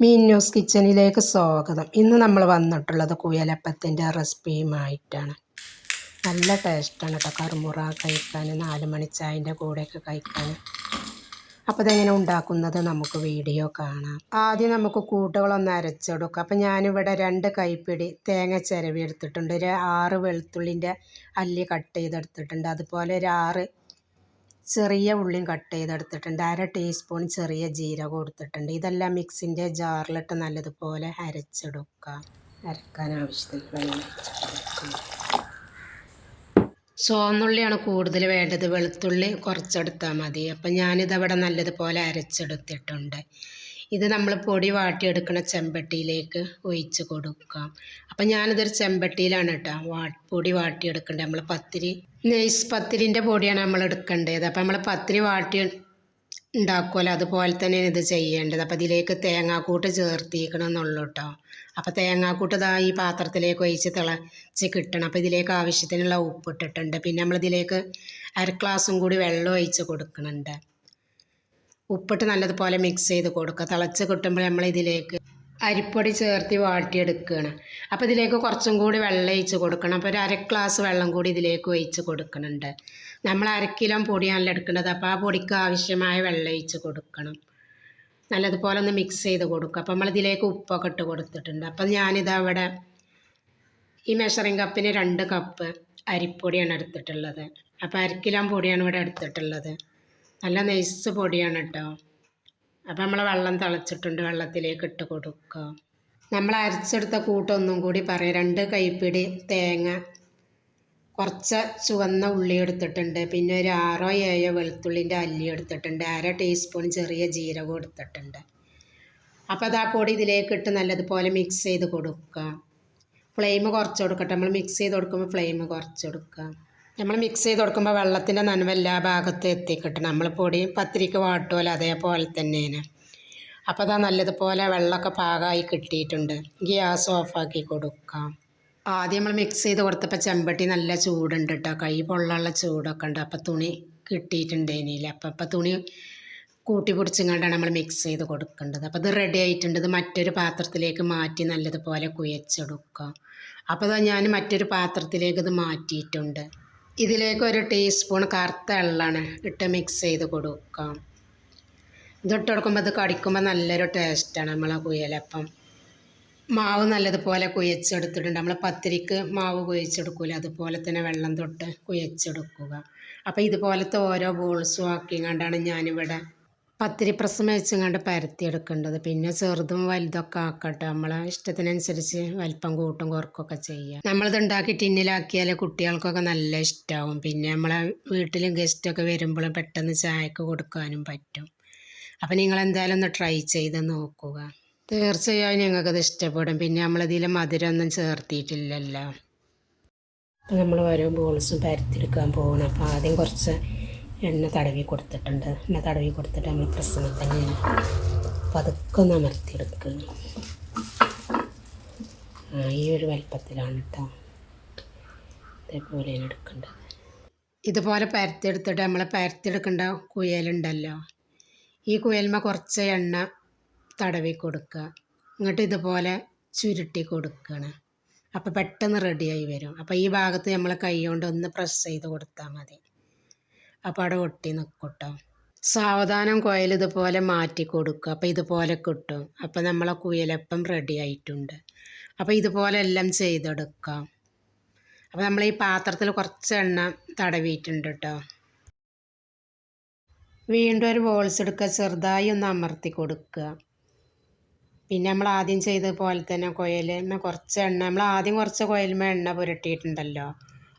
മീൻ news കിച്ചണിലേക്ക് സ്വാഗതം. ഇന്ന് നമ്മൾ വന്നിട്ടുള്ളത് കുയലപ്പത്തിന്റെ റെസിപ്പിയുമായിട്ടാണ്. നല്ല ടേസ്റ്റാണ് കേട്ടോ. കറുമുറ കഴിക്കാൻ നാല് മണിച്ചായന്റെ കൂടെയൊക്കെ കഴിക്കാൻ. അപ്പോൾ ഇതെങ്ങനെ ഉണ്ടാക്കുന്നത് നമുക്ക് വീഡിയോ കാണാം. ആദ്യം നമുക്ക് കൂട്ടുകളൊന്ന് അരച്ചെടുക്കാം. അപ്പോൾ ഞാനിവിടെ രണ്ട് കൈപ്പിടി തേങ്ങ ചിരവി എടുത്തിട്ടുണ്ട് ഒരു ആറ് വെളുത്തുള്ളിന്റെ അല്ലി കട്ട് ചെയ്തെടുത്തിട്ടുണ്ട്. അതുപോലെ ഒരു ആറ് ചെറിയ ഉള്ളിയും കട്ട് ചെയ്തെടുത്തിട്ടുണ്ട്. അര ടീസ്പൂൺ ചെറിയ ജീരകം എടുത്തിട്ടുണ്ട്. ഇതെല്ലാം മിക്സിന്റെ ജാറിലിട്ട് നല്ലതുപോലെ അരച്ചെടുക്കുക അരക്കാൻ ആവശ്യത്തിന് വെള്ളം ചുവന്നുള്ളിയാണ് കൂടുതൽ വേണ്ടത്. വെളുത്തുള്ളി കുറച്ചെടുത്താൽ മതി. അപ്പം ഞാനിതവിടെ നല്ലതുപോലെ അരച്ചെടുത്തിട്ടുണ്ട്. ഇത് നമ്മൾ പൊടി വാട്ടിയെടുക്കുന്ന ചെമ്പട്ടിയിലേക്ക് ഒഴിച്ച് കൊടുക്കാം. അപ്പം ഞാനിതൊരു ചെമ്പട്ടിയിലാണ് കേട്ടോ. വാ പൊടി വാട്ടിയെടുക്കേണ്ടത് നമ്മൾ പത്തിരി നെയ്സ് പത്തിരിന്റെ പൊടിയാണ് നമ്മൾ എടുക്കേണ്ടത്. അപ്പോൾ നമ്മൾ പത്തിരി വാട്ടി ഉണ്ടാക്കുമല്ലോ അതുപോലെ തന്നെയാണ് ഇത് ചെയ്യേണ്ടത്. അപ്പോൾ ഇതിലേക്ക് തേങ്ങാക്കൂട്ട് ചേർത്തിക്കണം എന്നുള്ളൂ കേട്ടോ അപ്പോൾ തേങ്ങാക്കൂട്ട് ഇതാ ഈ പാത്രത്തിലേക്ക് ഒഴിച്ച് തിളച്ച് കിട്ടണം. അപ്പോൾ ഇതിലേക്ക് ആവശ്യത്തിനുള്ള ഉപ്പ് ഇട്ടിട്ടുണ്ട് പിന്നെ നമ്മൾ ഇതിലേക്ക് അര ഗ്ലാസും കൂടി വെള്ളം ഒഴിച്ച് കൊടുക്കുന്നുണ്ട് ഉപ്പിട്ട് നല്ലതുപോലെ മിക്സ് ചെയ്ത് കൊടുക്കുക. തിളച്ച് കിട്ടുമ്പോൾ നമ്മൾ ഇതിലേക്ക് അരിപ്പൊടി ചേർത്ത് വാട്ടിയെടുക്കുകയാണ് അപ്പോൾ ഇതിലേക്ക് കുറച്ചും കൂടി വെള്ളം ഒഴിച്ച് കൊടുക്കണം. അപ്പോൾ ഒരു അര ഗ്ലാസ് വെള്ളം കൂടി ഇതിലേക്ക് ഒഴിച്ച് കൊടുക്കുന്നുണ്ട് നമ്മൾ അര കിലോ പൊടിയാണല്ലോ എടുക്കേണ്ടത്. അപ്പോൾ ആ പൊടിക്ക് ആവശ്യമായ വെള്ളം ഒഴിച്ച് കൊടുക്കണം. നല്ലതുപോലെ ഒന്ന് മിക്സ് ചെയ്ത് കൊടുക്കുക. അപ്പോൾ നമ്മളിതിലേക്ക് ഉപ്പൊക്കെ ഇട്ട് കൊടുത്തിട്ടുണ്ട്. അപ്പോൾ ഞാനിതവിടെ ഈ മെഷറിംഗ് കപ്പിന് രണ്ട് കപ്പ് അരിപ്പൊടിയാണ് എടുത്തിട്ടുള്ളത്. അപ്പോൾ അരക്കിലോ കിലോ പൊടിയാണ് ഇവിടെ എടുത്തിട്ടുള്ളത്. നല്ല നൈസ് പൊടിയാണ് കേട്ടോ അപ്പോൾ നമ്മൾ വെള്ളം തിളച്ചിട്ടുണ്ട് വെള്ളത്തിലേക്ക് ഇട്ട് കൊടുക്കുക നമ്മൾ അരച്ചെടുത്ത കൂട്ടൊന്നും കൂടി പറയാം. രണ്ട് കൈപ്പിടി തേങ്ങ കുറച്ച് ചുവന്ന ഉള്ളി എടുത്തിട്ടുണ്ട്. പിന്നെ ഒരു ആറോ ഏഴോ വെളുത്തുള്ളിന്റെ അല്ലി എടുത്തിട്ടുണ്ട്. അര ടീസ്പൂൺ ചെറിയ ജീരകം എടുത്തിട്ടുണ്ട്. അപ്പോൾ അത് ആ പൊടി ഇതിലേക്ക് ഇട്ട് നല്ലതുപോലെ മിക്സ് ചെയ്ത് കൊടുക്കുക ഫ്ലെയിം കുറച്ച് കൊടുക്കട്ടെ. നമ്മൾ മിക്സ് ചെയ്ത് കൊടുക്കുമ്പോൾ ഫ്ലെയിം കുറച്ച് കൊടുക്കുക നമ്മൾ മിക്സ് ചെയ്ത് കൊടുക്കുമ്പോൾ വെള്ളത്തിന്റെ നനവ് എല്ലാ ഭാഗത്തും എത്തിക്കിട്ടണം നമ്മൾ പൊടിയും പത്തിരിക്ക് വാട്ടുമല്ലോ അതേപോലെ തന്നെയാണ്. അപ്പോൾ അതാ നല്ലതുപോലെ വെള്ളമൊക്കെ പാകമായി കിട്ടിയിട്ടുണ്ട്. ഗ്യാസ് ഓഫാക്കി കൊടുക്കാം. ആദ്യം നമ്മൾ മിക്സ് ചെയ്ത് കൊടുത്തപ്പോൾ ചെമ്പട്ടി നല്ല ചൂടുണ്ട് കേട്ടോ കൈ പൊള്ളുള്ള ചൂടൊക്കെ ഉണ്ട്. അപ്പോൾ തുണി കിട്ടിയിട്ടുണ്ടേനില്ല അപ്പം അപ്പം തുണി കൂട്ടി പിടിച്ചിങ്ങാണ്ടാണ് നമ്മൾ മിക്സ് ചെയ്ത് കൊടുക്കേണ്ടത്. അപ്പോൾ ഇത് റെഡി ആയിട്ടുണ്ട്. ഇത് മറ്റൊരു പാത്രത്തിലേക്ക് മാറ്റി നല്ലതുപോലെ കുഴച്ചെടുക്കാം. അപ്പോൾ ഞാൻ മറ്റൊരു പാത്രത്തിലേക്ക് ഇത് മാറ്റിയിട്ടുണ്ട്. ഇതിലേക്ക് ഒരു ടീസ്പൂൺ കറുത്ത എള്ളാണ് ഇട്ട് മിക്സ് ചെയ്ത് കൊടുക്കാം. ഇതിട്ട് കൊടുക്കുമ്പോൾ ഇത് കടിക്കുമ്പോൾ നല്ലൊരു ടേസ്റ്റാണ് നമ്മളെ കുയലപ്പം മാവ് നല്ലതുപോലെ കുഴച്ചെടുത്തിട്ടുണ്ട് നമ്മൾ പത്തിരിക്ക് മാവ് കുഴച്ചെടുക്കില്ല അതുപോലെ തന്നെ വെള്ളം തൊട്ട് കുഴച്ചെടുക്കുക അപ്പോൾ ഇതുപോലത്തെ ഓരോ ബോൾസും ആക്കിങ്ങാണ്ടാണ് ഞാനിവിടെ പത്തിരി പ്രസ് വെച്ചങ്ങാണ്ട് പരത്തിയെടുക്കേണ്ടത്. പിന്നെ ചെറുതും വലുതൊക്കെ ആക്കട്ടെ. നമ്മളെ ഇഷ്ടത്തിനനുസരിച്ച് വലിപ്പം കൂട്ടും കുറക്കൊക്കെ ചെയ്യാം. നമ്മളിത് ഉണ്ടാക്കി ടിന്നിലാക്കിയാൽ കുട്ടികൾക്കൊക്കെ നല്ല ഇഷ്ടമാവും പിന്നെ നമ്മളെ വീട്ടിലും ഗസ്റ്റൊക്കെ വരുമ്പോഴും പെട്ടെന്ന് ചായക്ക് കൊടുക്കാനും പറ്റും. അപ്പം നിങ്ങൾ എന്തായാലും ഒന്ന് ട്രൈ ചെയ്ത് നോക്കുക. തീർച്ചയായും ഞങ്ങൾക്കത് ഇഷ്ടപ്പെടും. പിന്നെ നമ്മളിതിൽ മധുരമൊന്നും ചേർത്തിയിട്ടില്ലല്ലോ. നമ്മൾ ഓരോ ബോൾസും പരത്തിയെടുക്കാൻ പോകണം അപ്പോൾ ആദ്യം കുറച്ച് എണ്ണ തടവി കൊടുത്തിട്ടുണ്ട്. എണ്ണ തടവി കൊടുത്തിട്ട് നമ്മൾ പ്രശ്നം തന്നെ പതുക്കെ ഒന്ന് അമർത്തിയെടുക്കുക ആ ഈ ഒരു വലിപ്പത്തിലാണ് കേട്ടോ ഇതേപോലെയാണ് എടുക്കേണ്ടത്. ഇതുപോലെ പരത്തിയെടുത്തിട്ട് നമ്മൾ പരത്തിയെടുക്കേണ്ട കുയലുണ്ടല്ലോ. ഈ കുയൽമ കുറച്ച് എണ്ണ തടവി കൊടുക്കുക എന്നിട്ട് ഇതുപോലെ ചുരുട്ടി കൊടുക്കണം. അപ്പോൾ പെട്ടെന്ന് റെഡിയായി വരും. അപ്പോൾ ഈ ഭാഗത്ത് നമ്മൾ കൈ കൊണ്ട് ഒന്ന് പ്രസ് ചെയ്ത് കൊടുത്താൽ മതി. അപ്പോൾ അവിടെ ഒട്ടി നിൽക്കും സാവധാനം കുയൽ ഇതുപോലെ മാറ്റി കൊടുക്കുക അപ്പോൾ ഇതുപോലെ കിട്ടും. അപ്പോൾ നമ്മളെ കുയലപ്പം റെഡി ആയിട്ടുണ്ട്. അപ്പോൾ ഇതുപോലെ എല്ലാം ചെയ്തെടുക്കാം. അപ്പോൾ നമ്മൾ ഈ പാത്രത്തിൽ കുറച്ച് എണ്ണ തടവിയിട്ടുണ്ട് കേട്ടോ വീണ്ടും ഒരു ബോൾസ് എടുക്കുക. ചെറുതായി ഒന്ന് അമർത്തി കൊടുക്കുക. പിന്നെ നമ്മൾ ആദ്യം ചെയ്ത പോലെ തന്നെ കുയലിന്മേൽ കുറച്ച് എണ്ണ നമ്മൾ ആദ്യം കുറച്ച് കുയലിന്മേൽ എണ്ണ പുരട്ടിയിട്ടുണ്ടല്ലോ.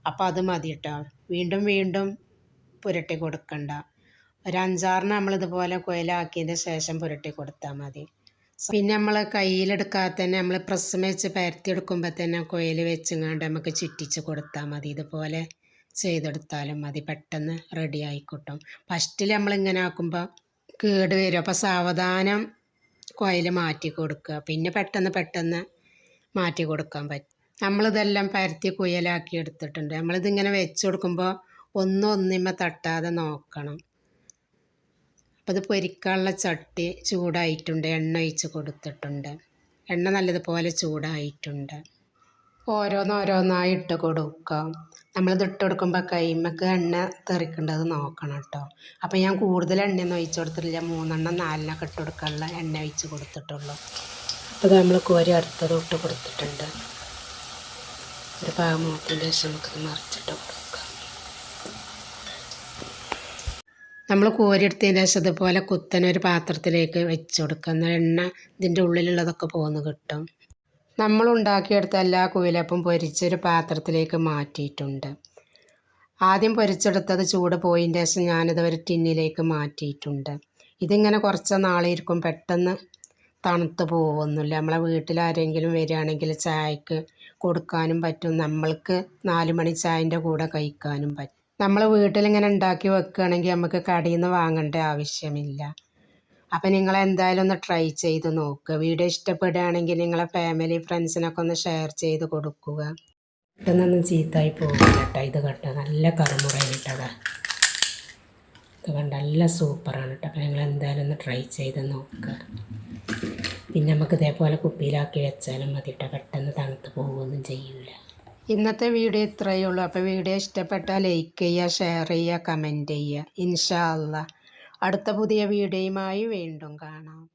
അപ്പോൾ അത് മതി കേട്ടോ വീണ്ടും വീണ്ടും പുരട്ടി കൊടുക്കണ്ട. ഒരു അഞ്ചാറിന് നമ്മളിതുപോലെ കുയലാക്കിയതിന് ശേഷം പുരട്ടി കൊടുത്താൽ മതി. പിന്നെ നമ്മൾ കയ്യിലെടുക്കാതെ തന്നെ നമ്മൾ പ്രസ് വെച്ച് പരത്തിയെടുക്കുമ്പോൾ തന്നെ കുയൽ വെച്ചങ്ങാണ്ട് നമുക്ക് ചുറ്റിച്ച് കൊടുത്താൽ മതി. ഇതുപോലെ ചെയ്തെടുത്താലും മതി. പെട്ടെന്ന് റെഡി ആയിക്കിട്ടും ഫസ്റ്റിൽ നമ്മളിങ്ങനെ ആക്കുമ്പോൾ കേട് വരും. അപ്പോൾ സാവധാനം കുയൽ മാറ്റി കൊടുക്കുക. പിന്നെ പെട്ടെന്ന് പെട്ടെന്ന് മാറ്റി കൊടുക്കാൻ പറ്റും. നമ്മളിതെല്ലാം പരത്തി കുയലാക്കി എടുത്തിട്ടുണ്ട്. നമ്മളിതിങ്ങനെ വെച്ച് കൊടുക്കുമ്പോൾ ഒന്നും ഒന്നിമ്മ തട്ടാതെ നോക്കണം. അപ്പോൾ ഇത് പൊരിക്കാനുള്ള ചട്ടി ചൂടായിട്ടുണ്ട് എണ്ണ ഒഴിച്ച് കൊടുത്തിട്ടുണ്ട്. എണ്ണ നല്ലതുപോലെ ചൂടായിട്ടുണ്ട്. ഓരോന്നോരോന്നായി ഇട്ട് കൊടുക്കാം നമ്മളിത് ഇട്ട് കൊടുക്കുമ്പോൾ കൈമക്ക് എണ്ണ തെറിക്കേണ്ടത് നോക്കണം കേട്ടോ. അപ്പോൾ ഞാൻ കൂടുതൽ എണ്ണയൊന്നും ഒഴിച്ച് കൊടുത്തിട്ടില്ല. മൂന്നെണ്ണം നാലിനൊക്കെ ഇട്ട് കൊടുക്കാനുള്ള എണ്ണ ഒഴിച്ച് കൊടുത്തിട്ടുള്ളൂ. അപ്പോൾ നമ്മൾ കോരി അടുത്തത് ഇട്ട് കൊടുത്തിട്ടുണ്ട്. ഒരു പാകം മൂക്കിന്റെ ശേഷം നമുക്ക് മറിച്ചിട്ട് കൊടുക്കാം. നമ്മൾ കോരിയെടുത്തതിന് ശേഷം ഇതുപോലെ കുത്തനെ ഒരു പാത്രത്തിലേക്ക് വെച്ച് കൊടുക്കുക എന്നാൽ എണ്ണ ഇതിന്റെ ഉള്ളിലുള്ളതൊക്കെ പോകുന്നു കിട്ടും. നമ്മൾ ഉണ്ടാക്കിയെടുത്ത എല്ലാ കുയിലപ്പം പൊരിച്ചൊരു പാത്രത്തിലേക്ക് മാറ്റിയിട്ടുണ്ട്. ആദ്യം പൊരിച്ചെടുത്തത് ചൂട് പോയിന്റെ ശേഷം ഞാനത് ഒരു ടിന്നിലേക്ക് മാറ്റിയിട്ടുണ്ട്. ഇതിങ്ങനെ കുറച്ച് നാളിരിക്കും പെട്ടെന്ന് തണുത്ത് പോകുന്നില്ല നമ്മളെ വീട്ടിൽ ആരെങ്കിലും വരികയാണെങ്കിൽ ചായക്ക് കൊടുക്കാനും പറ്റും. നമ്മൾക്ക് നാല് മണി ചായന്റെ കൂടെ കഴിക്കാനും പറ്റും. നമ്മൾ വീട്ടിലിങ്ങനെ ഉണ്ടാക്കി വെക്കുകയാണെങ്കിൽ നമുക്ക് കടയിൽ നിന്ന് വാങ്ങേണ്ട ആവശ്യമില്ല. അപ്പം നിങ്ങൾ എന്തായാലും ഒന്ന് ട്രൈ ചെയ്ത് നോക്കുക. വീഡിയോ ഇഷ്ടപ്പെടുകയാണെങ്കിൽ നിങ്ങളെ ഫാമിലി ഫ്രണ്ട്സിനൊക്കെ ഒന്ന് ഷെയർ ചെയ്ത് കൊടുക്കുക. പെട്ടെന്നൊന്നും ചീത്തായി പോകില്ല കേട്ടോ ഇത് കേട്ടോ. നല്ല കറുമുറയിട്ടതാ ഇത് കണ്ട? നല്ല സൂപ്പറാണ് കേട്ടോ. അപ്പം നിങ്ങൾ എന്തായാലും ഒന്ന് ട്രൈ ചെയ്ത് നോക്കുക. പിന്നെ നമുക്ക് ഇതേപോലെ കുപ്പിയിലാക്കി വെച്ചാലും മതി കേട്ടോ. പെട്ടെന്ന് തണുത്ത് പോകുകയൊന്നും ചെയ്യില്ല ഇന്നത്തെ വീഡിയോ ഇത്രയേ ഉള്ളൂ. അപ്പോൾ വീഡിയോ ഇഷ്ടപ്പെട്ടാൽ ലൈക്ക് ചെയ്യുക ഷെയർ ചെയ്യുക കമന്റ് ചെയ്യുക. ഇൻഷാ അള്ളാ. അടുത്ത പുതിയ വീഡിയോയുമായി വീണ്ടും കാണാം.